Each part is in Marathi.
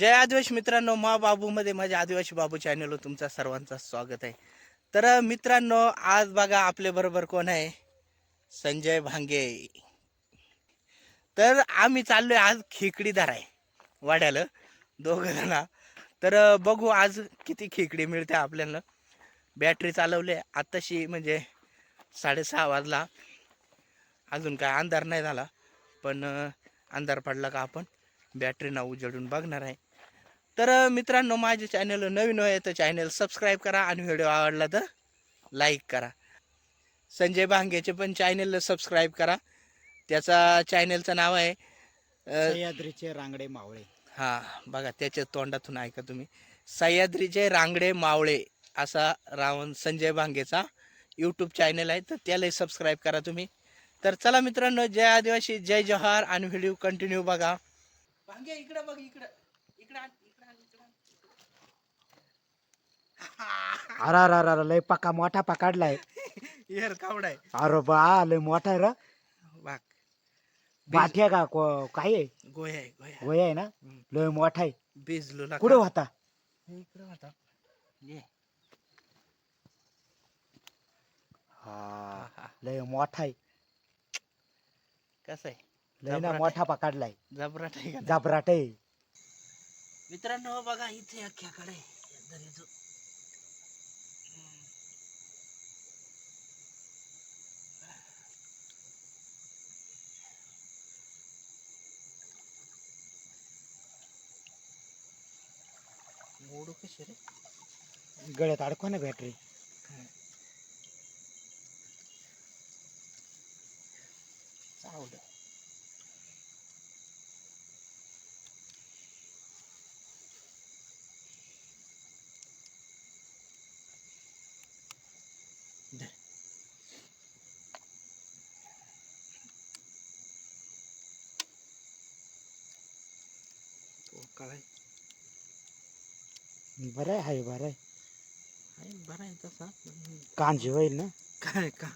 जय आदिवासी मित्रांनो मा बाबूमध्ये माझ्या आदिवासी बाबू चॅनलवर तुमचा सर्वांचं स्वागत आहे. तर मित्रांनो आज बघा आपले बरोबर कोण आहे? संजय भांगे. तर आम्ही चाललोय आज खेकडी धराय वाड्याला दोघं जण. तर बघू आज किती खेकडी मिळते आपल्याला. बॅटरी चालवले आत्ताशी म्हणजे साडेसहा वाजला. अजून काय अंधार नाही झाला पण अंधार पडला का आपण? बॅटरीना उजळून बघणार आहे. तर मित्रांनो माझ्या चॅनल नवीन आहे तर चॅनल सबस्क्राईब करा आणि व्हिडिओ आवडला तर लाईक करा. संजय भांगेचे पण चॅनल सबस्क्राईब करा. त्याचा चॅनलचं नाव आहे सह्याद्रीचे रांगडे मावळे. हा बघा त्याच्या तोंडातून ऐका तुम्ही. सह्याद्रीचे रांगडे मावळे असा रावण संजय भांगेचा यूट्यूब चॅनल आहे तर त्यालाही सबस्क्राईब करा तुम्ही. तर चला मित्रांनो जय आदिवासी जय जवाहर आणि व्हिडिओ कंटिन्यू बघा. भांगे इकडे बघ इकडे. इकडे आण. अरे अरे अरे, अरे लय पक्का मोठा पकडलाय येर कावडा आहे अरे बा लय मोठा र. बाग बाठ्या का को- काय आहे? गोया आहे गोया वय आहे ना. लय मोठा आहे. बेजलो ना कुठं होता? इकडे होता. ये. हा. लय मोठा आहे. कसं आहे लय ना जबराट मोठा पकडलाय जबराट आहे का? जाबराट आहे. मित्रांनो बघा इथे अख्ख्याकडे. दरीचो कशी रे गळ्यात अडकवा ना बॅटरी चावलं काय? बरं आहे हाय बरं आहे. आहे बरा आहे तसा. पण कांजी होईल ना? काय का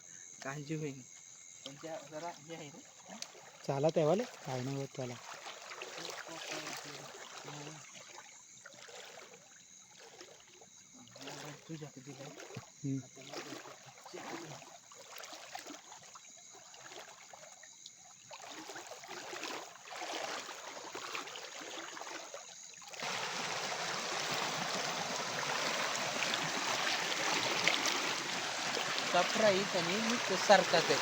काळजी होईल. पण त्या जरा हे आहे रे. चालत आहे वाले काय नाही होत त्याला. तुझ्या हम्म. कपडा फ्राई आणि मिक्स सारखाच आहे.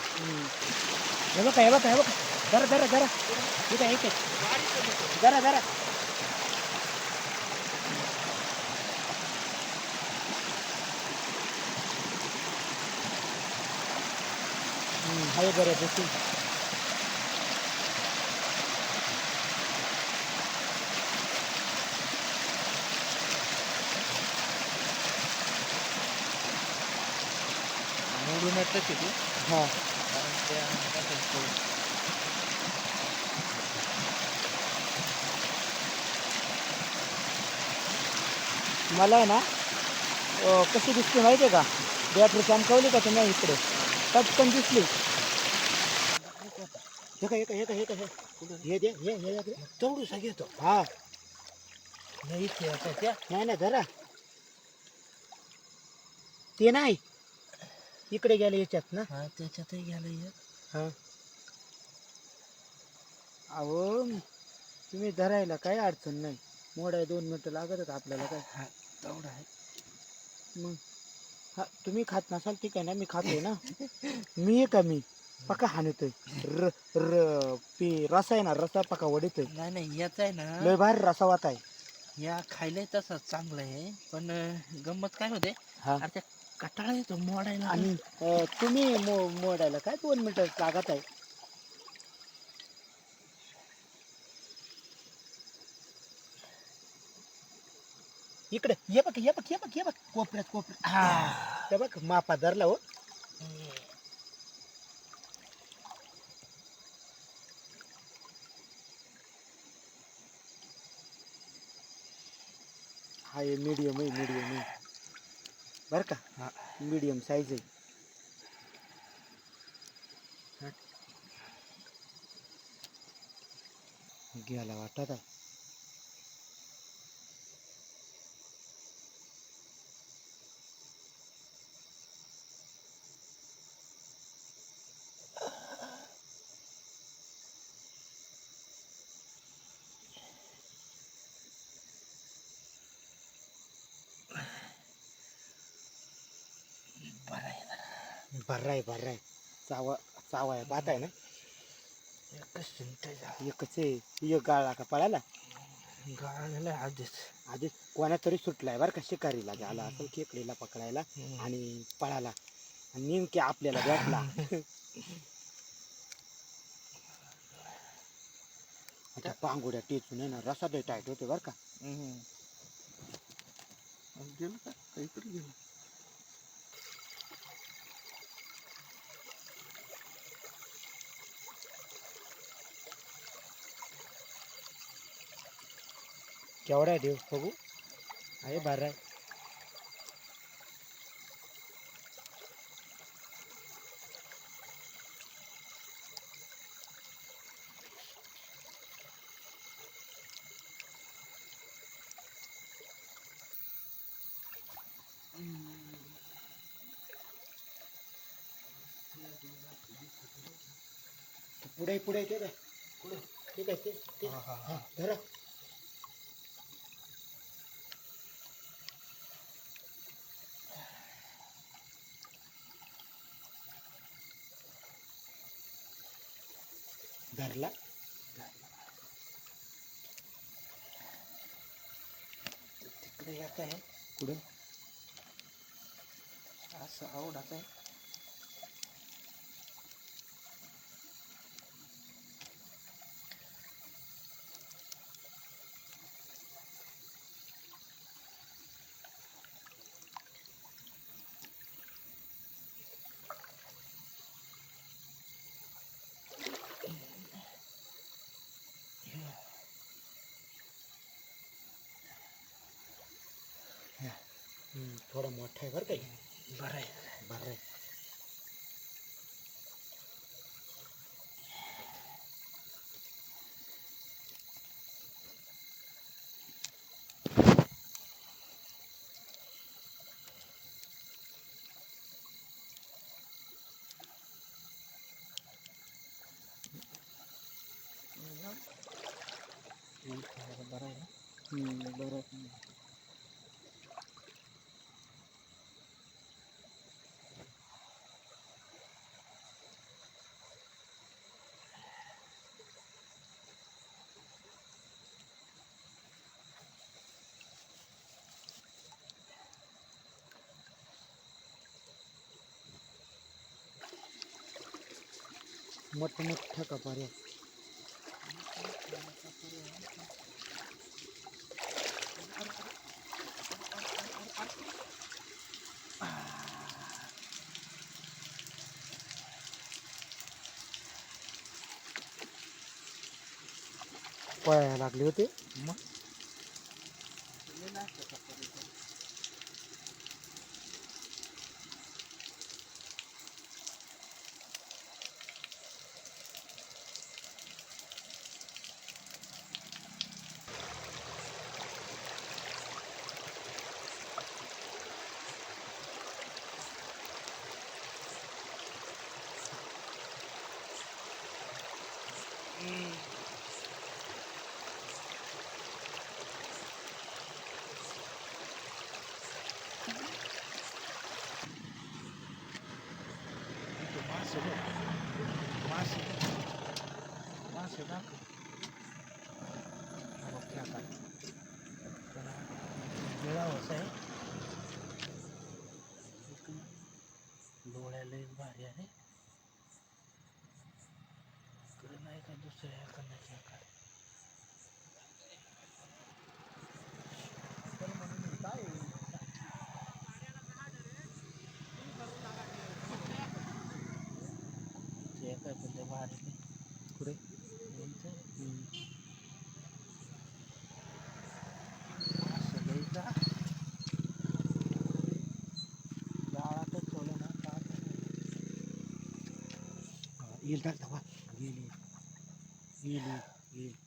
हे बघा हे बघा हे बघा. जरा जरा जरा. इथं आहे इथे. जरा जरा. हम्म, हाय बरं बसून मोडूनच किती हा कारण मला आहे ना कशी दिसली माहिती का बॅटरी चमकवली का तुम्ही इकडे पटकन दिसली हे का हे का नाही धरा ते नाही इकडे गेले याच्यात ना? हा त्याच्यातही येत. हा. अहो तुम्ही धरायला काय अडचण नाही. मोडाय दोन मिनटं लागतच आपल्याला काय? हा तेवढा आहे. मग हा तुम्ही खात नसाल ठीक आहे ना? मी खातोय ना? मी आहे का मी? पका हाणतोय. र र पी रसा आहे ना? रसा पका वडीतोय. नाही नाही याचा आहे ना. लय भारी रसा वात आहे. या खायला तसं चांगलं आहे. पण अं, गंमत काय होते? हा. अरे त्या कटाळा येतो मोडायला आणि अं, तुम्ही मो मोडायला काय दोन मिनिटं लागत आहे? इकडे ये बघ ये बघ ये बघ ये बघ कोपऱ्यात कोपऱ्यात. हा ते बघ मापा धरला हो. हा मीडियम आहे मीडियम आहे. बरं का? हा. मीडियम साईज आहे. गेला वाटत आहे. भर्राय भर्राय. चावा चावा आहे पाहताय ना? एकच आहे. एक गाळा का पळाला. गाळलेलं आधीच. आधी कोणा तरी सुटलाय बरं का शिकारीला झाला असेल खेकडीला पकडायला आणि पळाला. आणि नेमके आपल्याला भेटला. आता पांगुड्या टेचून आहे ना रसा लय टाईट होते बरं का. गेलं का? काहीतरी गेलं. केवढा आहे देव बघू? आहे बरं. आहे पुढे पुढे ते काय पुढे. ठीक आहे ते हा धरा. धरला. तिकडे येत आहे. पुढे. असं आवडत आहे. थोडा मोठा आहे बरं काही बरं आहे बरं आहे बरं आहे ना हम्म, बरं आहे. मोठं मोठं कपार आहे पळायला लागले होते मग मासे बघ. मासे मासे दाखव हा बघ त्या काय. त्याला गिळावंच आहे इकडं डोळ्याला एक भारी आहे इकडं नाही का दुसऱ्या एखाद्याच्या काय? ते काय पण ते भारी नाही. पुढे यांचं? येईल टाक धावा येईल येईल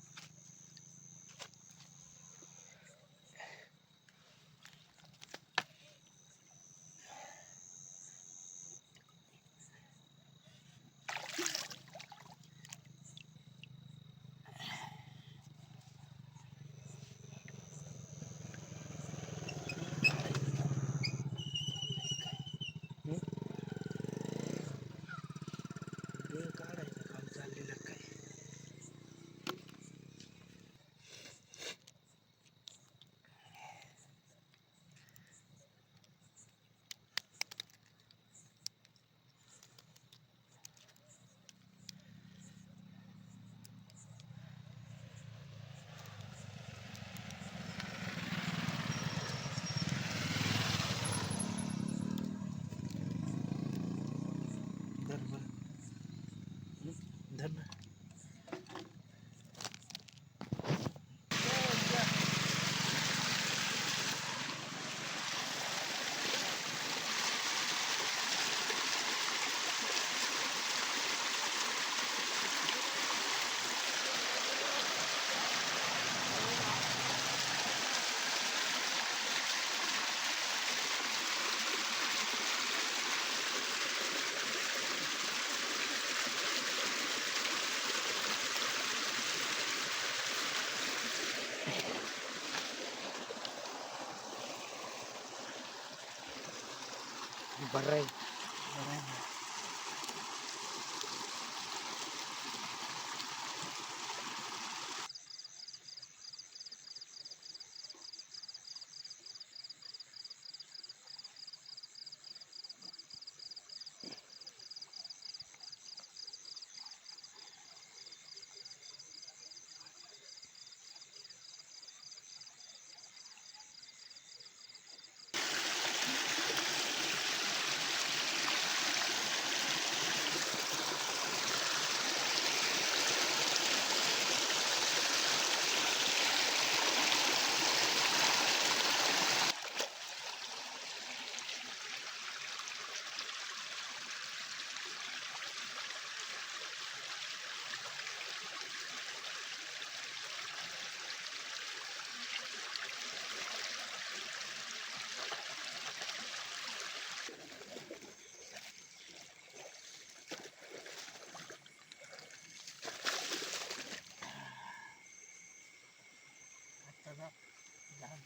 येईल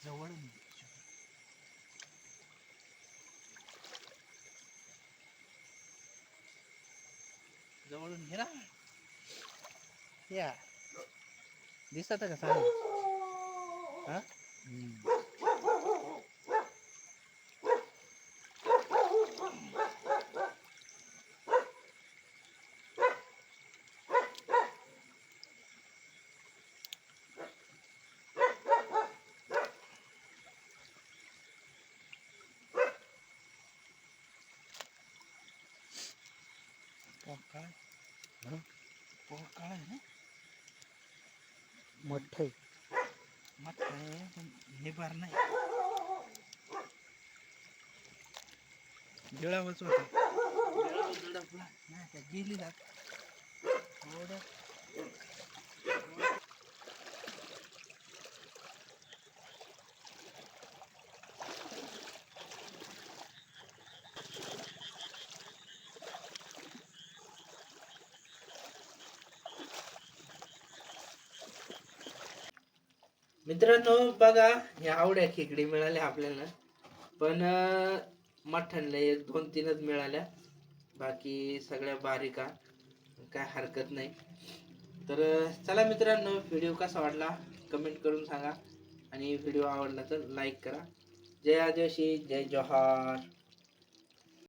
जवळ जवळून घे ना. या. दिसत का सांग? हा? पोकाळ पोकाळ आहे ना? मोठं मग निभार नाही. गिळावच होता. गेली जात. थोडं मित्रांनो बघा ह्या आवड्या खेकडी मिळाल्या आपल्याला. पण अं, मठ्ठनला एक दोन तीनच मिळाल्या. बाकी सगळ्या बारीका. काय हरकत नाही. तर चला मित्रांनो व्हिडिओ कसा वाटला कमेंट करून सांगा. आणि व्हिडिओ आवडला तर लाईक करा. जय आदिवासी जय जोहार.